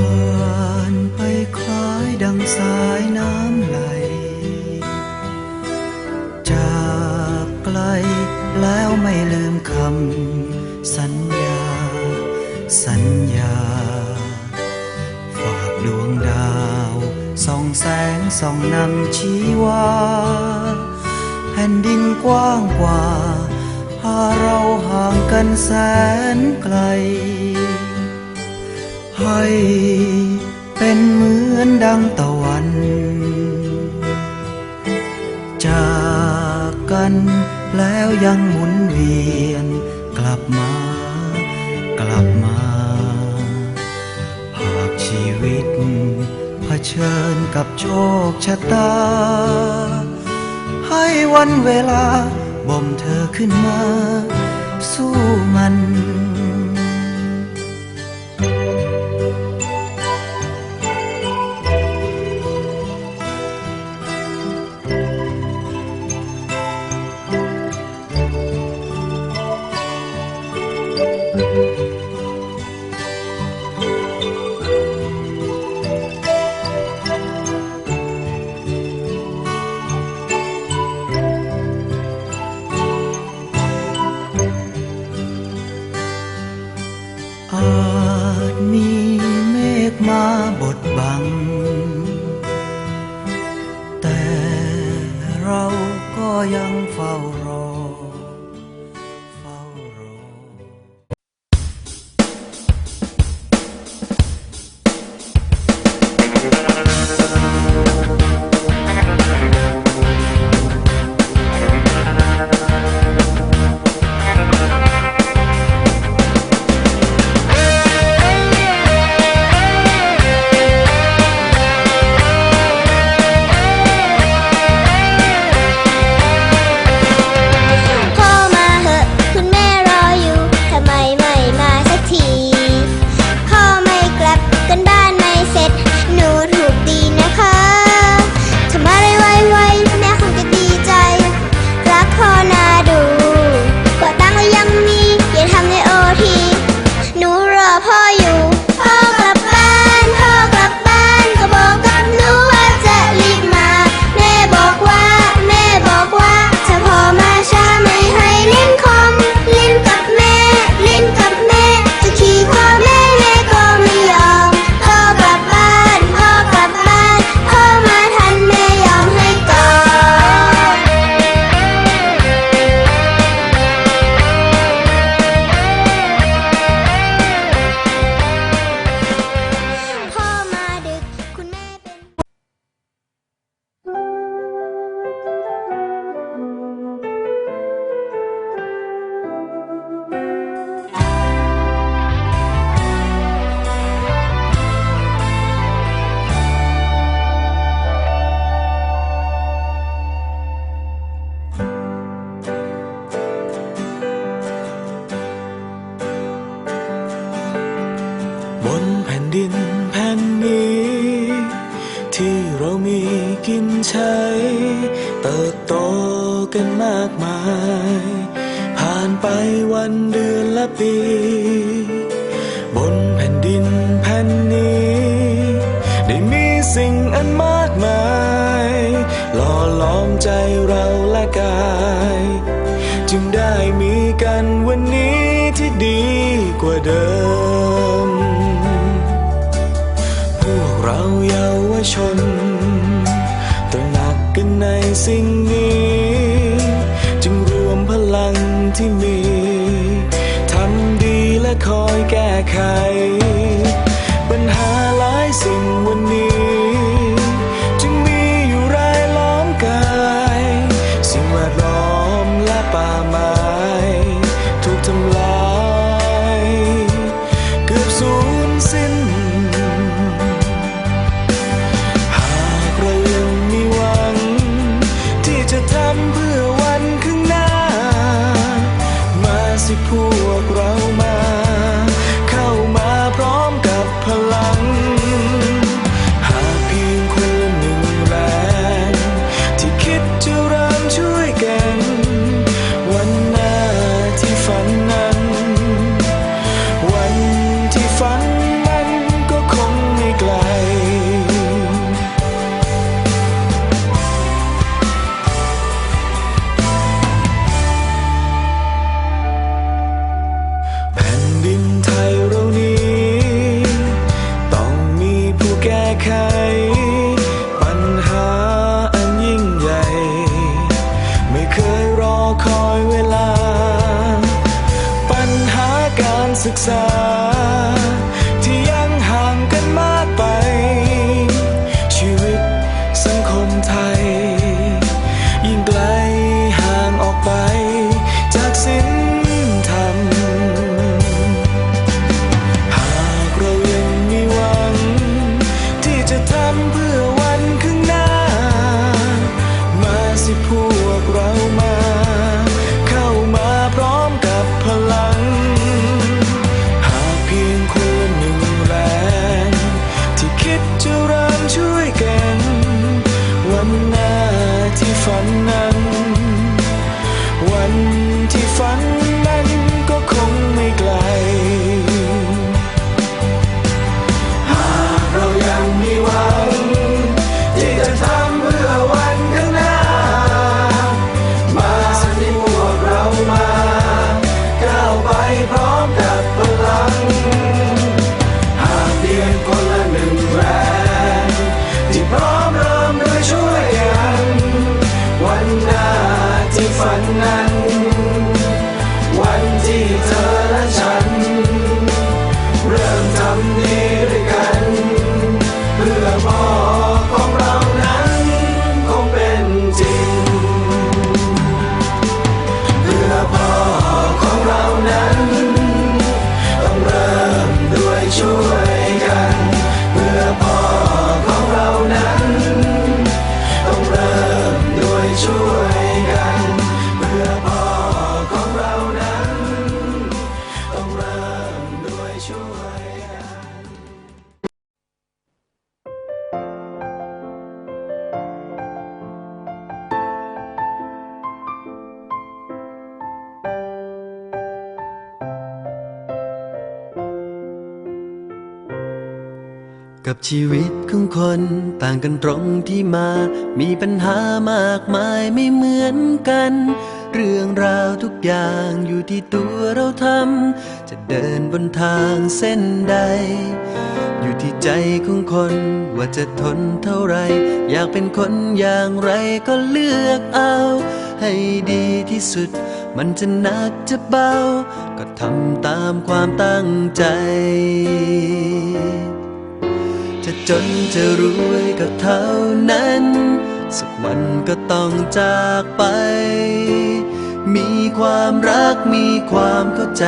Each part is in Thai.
ผ่านไปคล้ายดังสายน้ำไหล จากไกลแล้วไม่ลืมคำสัญญา สัญญา ฝากดวงดาวส่องแสงส่องนำชีวาแผ่นดินกว้างกว่า พาเราห่างกันแสนไกล ให้เป็นเหมือนดังตะวัน จากกันแล้วยังหมุนเวียนกลับมา กลับมา หากชีวิตเผชิญกับโชคชะตา ให้วันเวลาบ่มเธอขึ้นมา สู้มัน แต่เราก็ยังเฝ้ารอ บนแผ่นดินแผ่นนี้ ที่เรามีกินใช้ เติบโตกันมากมาย ผ่านไปวันเดือนและปี บนแผ่นดินแผ่นนี้ ได้มีสิ่งอันมากมายหล่อล้อมใจเราและกาย จึงได้ สิ่งนี้ จึงรวมพลังที่มี ทำดีและคอยแก้ไขำดีด้วยกันเพื่อพ่อของเรานั้นคงเป็นจริง เพื่อพ่อของเรานั้นต้องเริ่มด้วยช่วยกัน เพื่อพ่อของเรานั้นต้องเริ่มด้วยช่วยกัน เพื่อพ่อของเรานั้นต้องเริ่มด้วยช่วย กันกับชีวิตของคนต่างกันตรงที่มา มีปัญหามากมายไม่เหมือนกัน เรื่องราวทุกอย่างอยู่ที่ตัวเราทำ จะเดินบนทางเส้นใด อยู่ที่ใจของคนว่าจะทนเท่าไร อยากเป็นคนอย่างไรก็เลือกเอา ให้ดีที่สุด มันจะหนักจะเบา ก็ทำตามความตั้งใจ จะจนจะรวยก็เท่านั้น สักวันก็ต้องจากไป มีความรักมีความเข้าใจ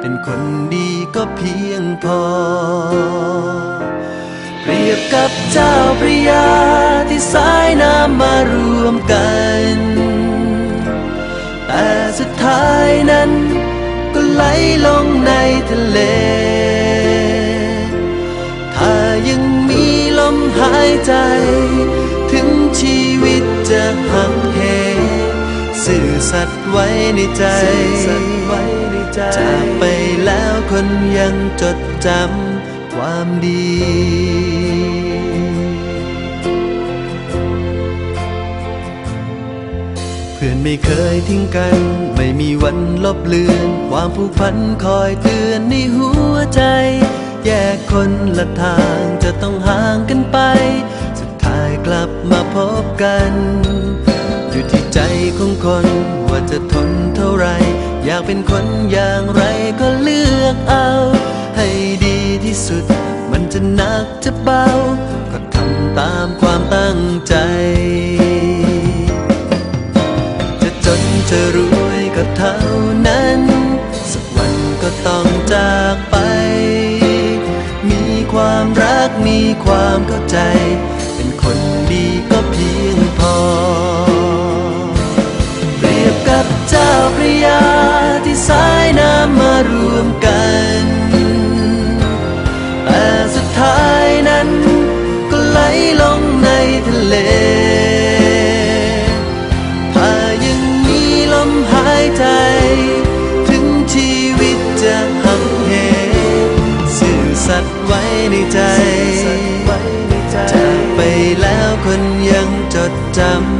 เป็นคนดีก็เพียงพอ เปรียบกับเจ้าพระยาที่สายน้ำมารวมกัน แต่สุดท้ายนั้นก็ไหลลงในทะเล หายใจ ถึงชีวิตจะหักเหสื่อสัตย์ไว้ในใจ จากไปแล้วคนยังจดจำความดีเพื่อนไม่เคยทิ้งกัน ไม่มีวันลบเลือน ความผูกพันคอยเตือนในหัวใจ แยกคนละทางจะต้องห่างกันไป สุดท้ายกลับมาพบกัน อยู่ที่ใจของคนว่าจะทนเท่าไร อยากเป็นคนอย่างไรก็เลือกเอา ให้ดีที่สุด มันจะหนักจะเบา ก็ทำตามความตั้งใจ จะจนจะรวยก็เท่านั้น สักวันก็ต้องจาก ความเข้าใจ จดจำ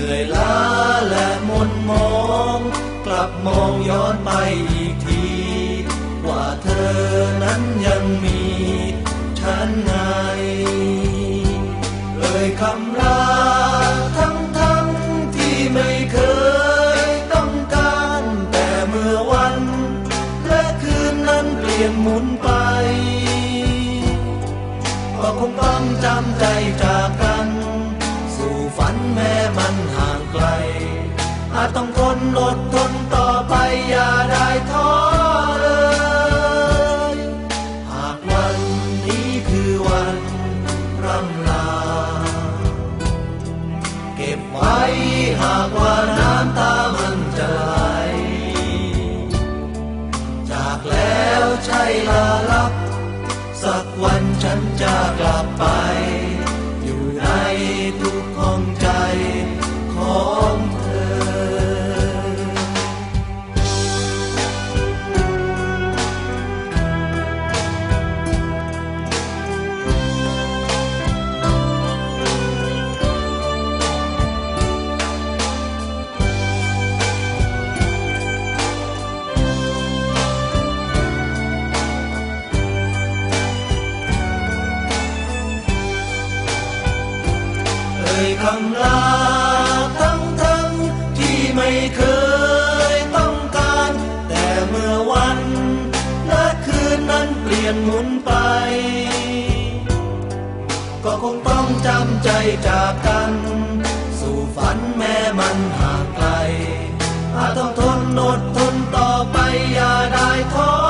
เหนื่อยล้าและมนมอง กลับมองย้อนไปอีกที ว่าเธอนั้นยังมี ฉันงา 落 คำลาทั้งทั้งที่ไม่เคยต้องการ แต่เมื่อวันและคืนนั้นเปลี่ยนหมุนไป ก็คงต้องจำใจจากกัน สู่ฝันแม้มันห่างไกลอาต้องทนอดทนต่อไปอย่าได้ท้อ